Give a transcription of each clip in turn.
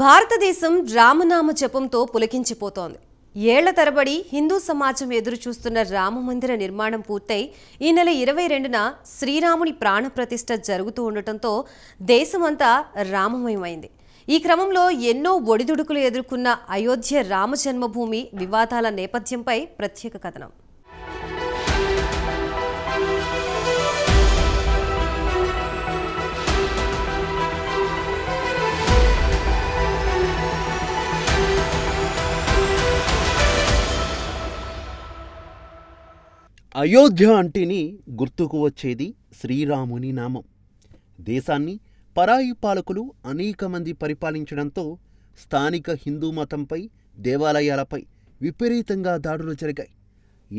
భారతదేశం రామనామ జపంతో పులకించిపోతోంది. ఏళ్ళ తరబడి హిందూ సమాజం ఎదురు చూస్తున్న రామమందిర నిర్మాణం పూర్తయి ఈ నెల ఇరవై రెండున శ్రీరాముని ప్రాణప్రతిష్ఠ జరుగుతూ ఉండటంతో దేశమంతా రామమయమైంది. ఈ క్రమంలో ఎన్నో ఒడిదుడుకులు ఎదుర్కొన్న అయోధ్య రామ జన్మభూమి వివాదాల నేపథ్యంపై ప్రత్యేక కథనం. అయోధ్య అంటేనే గుర్తుకు వచ్చేది శ్రీరాముని నామం. దేశాన్ని పరాయి పాలకులు అనేక మంది పరిపాలించడంతో స్థానిక హిందూ మతంపై దేవాలయాలపై విపరీతంగా దాడులు జరిగాయి.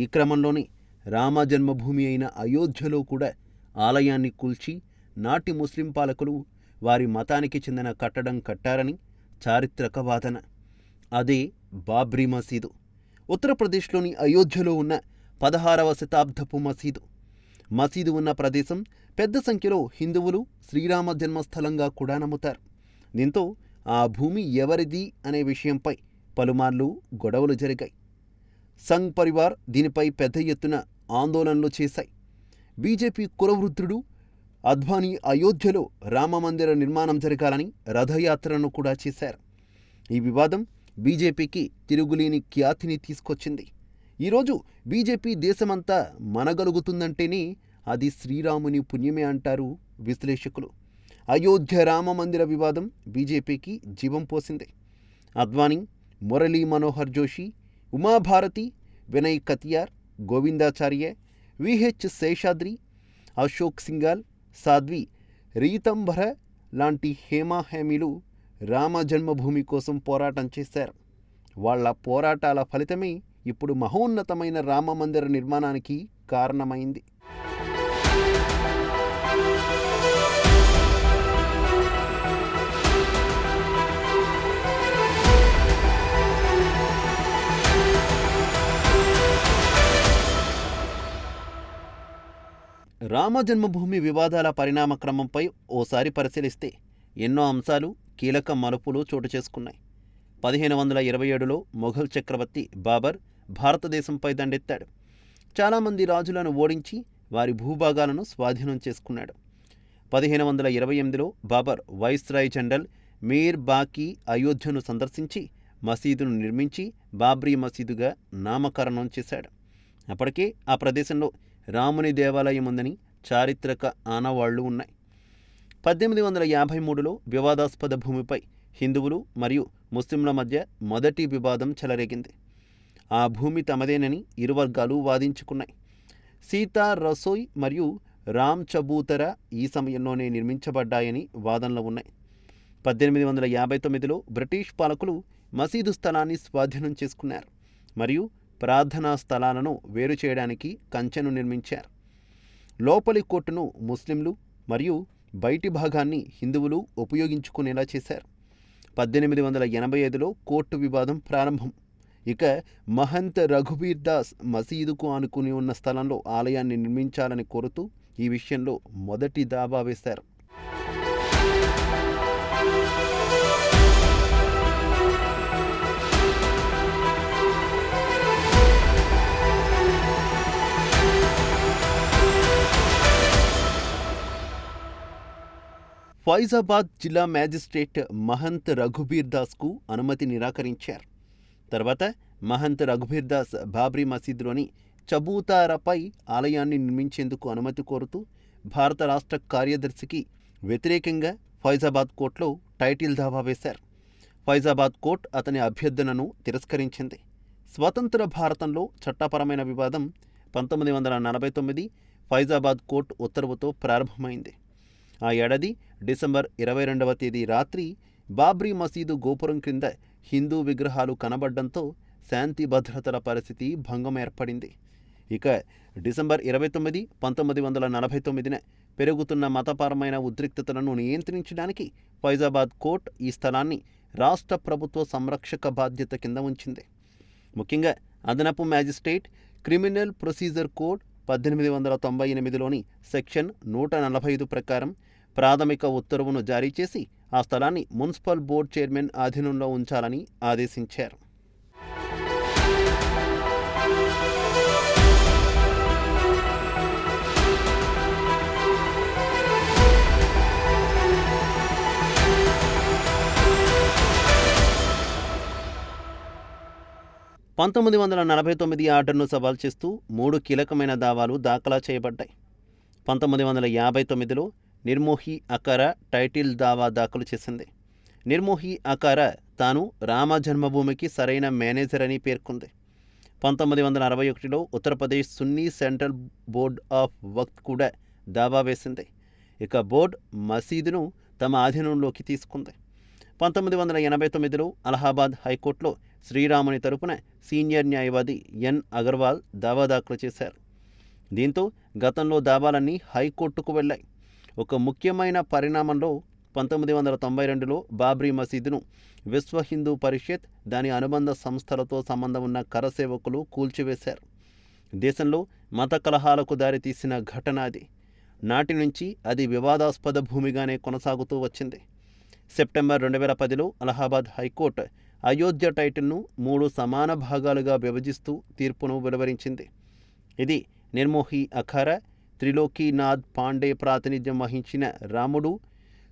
ఈ క్రమంలోనే రామ జన్మభూమి అయిన అయోధ్యలో కూడా ఆలయాన్ని కూల్చి నాటి ముస్లిం పాలకులు వారి మతానికి చెందిన కట్టడం కట్టారని చారిత్రక వాదన. అదే బాబ్రీ మసీదు. ఉత్తరప్రదేశ్లోని అయోధ్యలో ఉన్న పదహారవ శతాబ్దపు మసీదు. మసీదు ఉన్న ప్రదేశం పెద్ద సంఖ్యలో హిందువులు శ్రీరామ జన్మస్థలంగా కూడా నమ్ముతారు. దీంతో ఆ భూమి ఎవరిది అనే విషయంపై పలుమార్లు గొడవలు జరిగాయి. సంఘ్ పరివార్ దీనిపై పెద్ద ఎత్తున ఆందోళనలు చేశాయి. బీజేపీ కులవృద్ధుడు అద్వానీ అయోధ్యలో రామమందిర నిర్మాణం జరగాలని రథయాత్రను కూడా చేశారు. ఈ వివాదం బీజేపీకి తిరుగులేని ఖ్యాతిని తీసుకొచ్చింది. ఈరోజు బీజేపీ దేశమంతా మనగలుగుతుందంటేనే అది శ్రీరాముని పుణ్యమే అంటారు విశ్లేషకులు. అయోధ్య రామ మందిర వివాదం బీజేపీకి జీవం పోసింది. అద్వానీ మురళీ మనోహర్ జోషి ఉమాభారతి వినయ్ కతియార్ గోవిందాచార్య విహెచ్ శేషాద్రి అశోక్ సింగాల్ సాధ్వి రీతంబర లాంటి హేమాహేమీలు రామ జన్మభూమి కోసం పోరాటం చేశారు. వాళ్ళ పోరాటాల ఫలితమే ఇప్పుడు మహోన్నతమైన రామ మందిర నిర్మాణానికి కారణమైంది. రామ జన్మభూమి వివాదాల పరిణామ క్రమంపై ఓసారి పరిశీలిస్తే ఎన్నో అంశాలు కీలక మలుపులు చోటు చేసుకున్నాయి. పదిహేను వందల ఇరవై ఏడులో మొఘల్ చక్రవర్తి బాబర్ భారతదేశంపై దండెత్తాడు. చాలామంది రాజులను ఓడించి వారి భూభాగాలను స్వాధీనం చేసుకున్నాడు. పదిహేను వందల ఇరవై ఎనిమిదిలో బాబర్ వైస్రాయ్ జనరల్ మీర్ బాకీ అయోధ్యను సందర్శించి మసీదును నిర్మించి బాబ్రీ మసీదుగా నామకరణం చేశాడు. అప్పటికే ఆ ప్రదేశంలో రాముని దేవాలయం ఉందని చారిత్రక ఆనవాళ్ళు ఉన్నాయి. పద్దెనిమిది వందల యాభై మూడులో వివాదాస్పద భూమిపై హిందువులు మరియు ముస్లింల మధ్య మొదటి వివాదం చెలరేగింది. ఆ భూమి తమదేనని ఇరు వర్గాలు వాదించుకున్నాయి. సీతా రసోయ్ మరియు రామ్ చబూతర ఈ సమయంలోనే నిర్మించబడ్డాయని వాదనలు ఉన్నాయి. పద్దెనిమిది వందల యాభై తొమ్మిదిలో బ్రిటిష్ పాలకులు మసీదు స్థలాన్ని స్వాధీనం చేసుకున్నారు మరియు ప్రార్థనా స్థలాలను వేరు చేయడానికి కంచెను నిర్మించారు. లోపలి కోర్టును ముస్లింలు మరియు బయటి భాగాన్ని హిందువులు ఉపయోగించుకునేలా చేశారు. పద్దెనిమిది వందల ఎనభై ఐదులో కోర్టు వివాదం ప్రారంభం. ఇక మహంత్ రఘుబీర్ దాస్ మసీదుకు ఆనుకుని ఉన్న స్థలంలో ఆలయాన్ని నిర్మించాలని కోరుతూ ఈ విషయంలో మొదటి దావా వేశారు. ఫైజాబాద్ జిల్లా మ్యాజిస్ట్రేట్ మహంత్ రఘుబీర్ దాస్కు అనుమతి నిరాకరించారు. తర్వాత మహంత్ రఘుబీర్ దాస్ బాబ్రీ మసీదులోని చబూతారాపై ఆలయాన్ని నిర్మించేందుకు అనుమతి కోరుతూ భారత రాష్ట్ర కార్యదర్శికి వ్యతిరేకంగా ఫైజాబాద్ కోర్టులో టైటిల్ దావా వేశారు. ఫైజాబాద్ కోర్టు అతని అభ్యర్థనను తిరస్కరించింది. స్వతంత్ర భారతంలో చట్టపరమైన వివాదం పంతొమ్మిది వందల నలభై తొమ్మిది ఫైజాబాద్ కోర్టు ఉత్తర్వుతో ప్రారంభమైంది. ఆ ఏడాది డిసెంబర్ ఇరవై రెండవ తేదీ రాత్రి బాబ్రీ మసీదు గోపురం క్రింద హిందూ విగ్రహాలు కనబడ్డంతో శాంతి భద్రతల పరిస్థితి భంగం ఏర్పడింది. ఇక డిసెంబర్ ఇరవై తొమ్మిది పంతొమ్మిది వందల నలభై తొమ్మిదిన పెరుగుతున్న మతపరమైన ఉద్రిక్తతలను నియంత్రించడానికి ఫైజాబాద్ కోర్ట్ ఈ స్థలాన్ని రాష్ట్ర ప్రభుత్వ సంరక్షక బాధ్యత కింద ఉంచింది. ముఖ్యంగా అదనపు మ్యాజిస్ట్రేట్ క్రిమినల్ ప్రొసీజర్ కోడ్ పద్దెనిమిది వందల తొంభై ఎనిమిదిలోని సెక్షన్ నూట నలభై ఐదు ప్రకారం ప్రాథమిక ఉత్తర్వును జారీ చేసి ఆ స్థలాన్ని మున్సిపల్ బోర్డు చైర్మన్ ఆధీనంలో ఉంచాలని ఆదేశించారు. పంతొమ్మిది వందల నలభై తొమ్మిది ఆర్డర్ను సవాల్ చేస్తూ మూడు కీలకమైన దావాలు దాఖలా చేయబడ్డాయి. పంతొమ్మిది వందల యాభై తొమ్మిదిలో నిర్మోహి అకార టైటిల్ దావా దాఖలు చేసింది. నిర్మోహి అకార తాను రామ జన్మభూమికి సరైన మేనేజర్ అని పేర్కొంది. పంతొమ్మిది వందల అరవై ఒకటిలో Uttar Pradesh Sunni Central Board of Waqf కూడా దావా వేసింది. ఇక బోర్డ్ మసీదును తమ ఆధీనంలోకి తీసుకుంది. పంతొమ్మిది వందల ఎనభై తొమ్మిదిలో అలహాబాద్ హైకోర్టులో శ్రీరాముని తరపున సీనియర్ న్యాయవాది ఎన్. అగర్వాల్ దావా దాఖలు చేశారు. దీంతో గతంలో దావాలన్నీ హైకోర్టుకు వెళ్ళాయి. ఒక ముఖ్యమైన పరిణామంలో పంతొమ్మిది వందల తొంభై రెండులో బాబ్రీ మసీదును విశ్వ హిందూ పరిషత్ దాని అనుబంధ సంస్థలతో సంబంధం ఉన్న కరసేవకులు కూల్చివేశారు. దేశంలో మత కలహాలకు దారితీసిన ఘటన అది. నాటి నుంచి అది వివాదాస్పద భూమిగానే కొనసాగుతూ వచ్చింది. సెప్టెంబర్ రెండు వేల పదిలో అలహాబాద్ హైకోర్టు అయోధ్య టైటిల్ను మూడు సమాన భాగాలుగా విభజిస్తూ తీర్పును వెలువరించింది. ఇది నిర్మోహి అఖారా త్రిలోకీనాథ్ పాండే ప్రాతినిధ్యం వహించిన రాముడు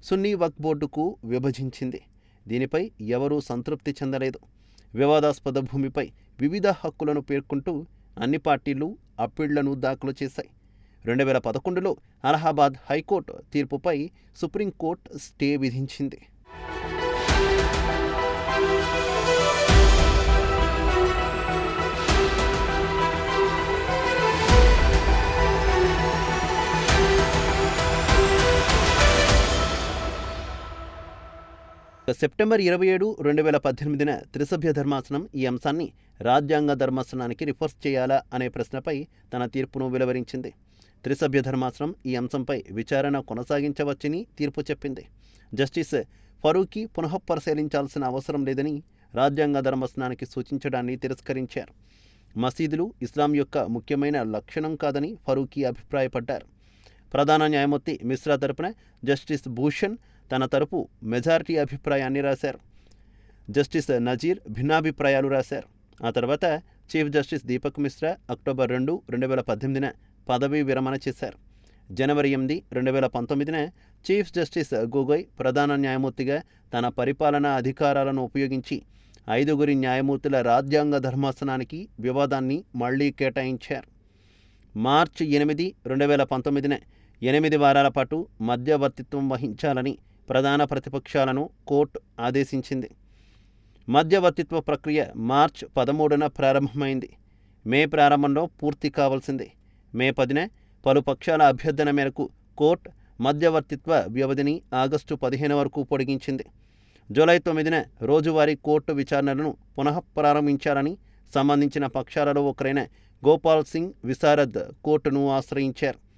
సున్నీ వక్ బోర్డుకు విభజించింది. దీనిపై ఎవరూ సంతృప్తి చెందలేదు. వివాదాస్పద భూమిపై వివిధ హక్కులను పేర్కొంటూ అన్ని పార్టీలు అప్పీళ్ళను దాఖలు చేశాయి. రెండు వేల పదకొండులో అలహాబాద్ హైకోర్టు తీర్పుపై సుప్రీంకోర్టు స్టే విధించింది. సెప్టెంబర్ ఇరవై ఏడు రెండు వేల పద్దెనిమిదిన త్రిసభ్య ధర్మాసనం ఈ అంశాన్ని రాజ్యాంగ ధర్మాసనానికి రిఫర్స్ చేయాలా అనే ప్రశ్నపై తన తీర్పును వెలువరించింది. త్రిసభ్య ధర్మాసనం ఈ అంశంపై విచారణ కొనసాగించవచ్చని తీర్పు చెప్పింది. జస్టిస్ ఫరూకీ పునఃపరిశీలించాల్సిన అవసరం లేదని రాజ్యాంగ ధర్మాసనానికి సూచించడాన్ని తిరస్కరించారు. మసీదులు ఇస్లాం యొక్క ముఖ్యమైన లక్షణం కాదని ఫరూకీ అభిప్రాయపడ్డారు. ప్రధాన న్యాయమూర్తి మిశ్రా తరపున జస్టిస్ భూషణ్ తన తరపు మెజారిటీ అభిప్రాయాన్ని రాశారు. జస్టిస్ నజీర్ భిన్నాభిప్రాయాలు రాశారు. ఆ తర్వాత chief justice Deepak Misra October రెండు రెండు వేల పద్దెనిమిదిన పదవీ విరమణ చేశారు. జనవరి ఎనిమిది రెండు వేల పంతొమ్మిదిన చీఫ్ జస్టిస్ గొగోయ్ ప్రధాన న్యాయమూర్తిగా తన పరిపాలనా అధికారాలను ఉపయోగించి ఐదుగురి న్యాయమూర్తుల రాజ్యాంగ ధర్మాసనానికి వివాదాన్ని మళ్ళీ కేటాయించారు. మార్చి ఎనిమిది రెండు వేల పంతొమ్మిదిన ఎనిమిది వారాల పాటు మధ్యవర్తిత్వం వహించాలని ప్రధాన ప్రతిపక్షాలను కోర్టు ఆదేశించింది. మధ్యవర్తిత్వ ప్రక్రియ మార్చ్ పదమూడున ప్రారంభమైంది. మే ప్రారంభంలో పూర్తి కావాల్సింది. మే పదిన పలు పక్షాల అభ్యర్థన మేరకు కోర్టు మధ్యవర్తిత్వ వ్యవధిని ఆగస్టు పదిహేను వరకు పొడిగించింది. జూలై తొమ్మిదిన రోజువారీ కోర్టు విచారణలను పునఃప్రారంభించాలని సంబంధించిన పక్షాలలో ఒకరైన గోపాల్ సింగ్ విశారద్ కోర్టును ఆశ్రయించారు.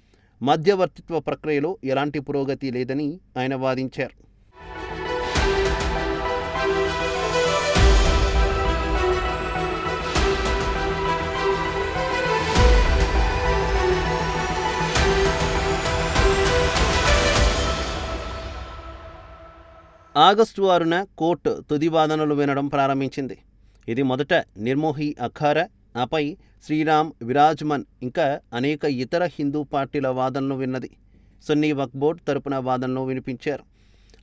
మధ్యవర్తిత్వ ప్రక్రియలో ఎలాంటి పురోగతి లేదని ఆయన వాదించారు. ఆగస్టు ఆరున కోర్టు తుది వాదనలు వినడం ప్రారంభించింది. ఇది మొదట నిర్మోహి అఖారా ఆపై శ్రీరామ్ విరాజ్మన్ ఇంకా అనేక ఇతర హిందూ పార్టీల వాదనలు విన్నది. సున్నీ వక్ బోర్డ్ తరపున వాదనలు వినిపించారు.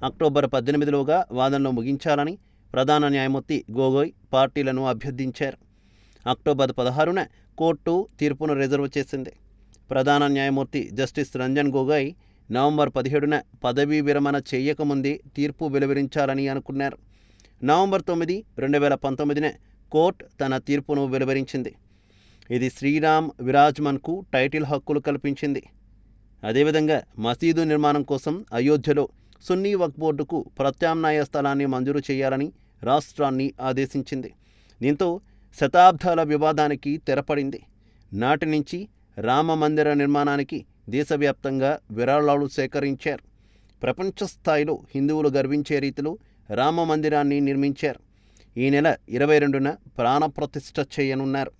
అక్టోబర్ పద్దెనిమిదిలోగా వాదనలు ముగించాలని ప్రధాన న్యాయమూర్తి గోగోయ్ పార్టీలను అభ్యర్థించారు. అక్టోబర్ పదహారున కోర్టు తీర్పును రిజర్వ్ చేసింది. ప్రధాన న్యాయమూర్తి జస్టిస్ రంజన్ గోగోయ్ నవంబర్ పదిహేడున పదవీ విరమణ చేయకముందే తీర్పు వెలువరించాలని అనుకున్నారు. నవంబర్ తొమ్మిది రెండు వేల పంతొమ్మిదిన కోర్టు తన తీర్పును వెలువరించింది. ఇది శ్రీరామ్ విరాజ్మన్కు టైటిల్ హక్కులు కల్పించింది. అదేవిధంగా మసీదు నిర్మాణం కోసం అయోధ్యలో సున్నీ వక్ బోర్డుకు ప్రత్యామ్నాయ స్థలాన్ని మంజూరు చేయాలని రాష్ట్రాన్ని ఆదేశించింది. దీంతో శతాబ్దాల వివాదానికి తెరపడింది. నాటి నుంచి రామ మందిర నిర్మాణానికి దేశవ్యాప్తంగా విరాళాలు సేకరించారు. ప్రపంచ స్థాయిలో హిందువులు గర్వించే రీతిలో రామ మందిరాన్ని నిర్మించారు. ఈ నెల ఇరవై రెండున ప్రాణప్రతిష్ఠ చేయనున్నారు.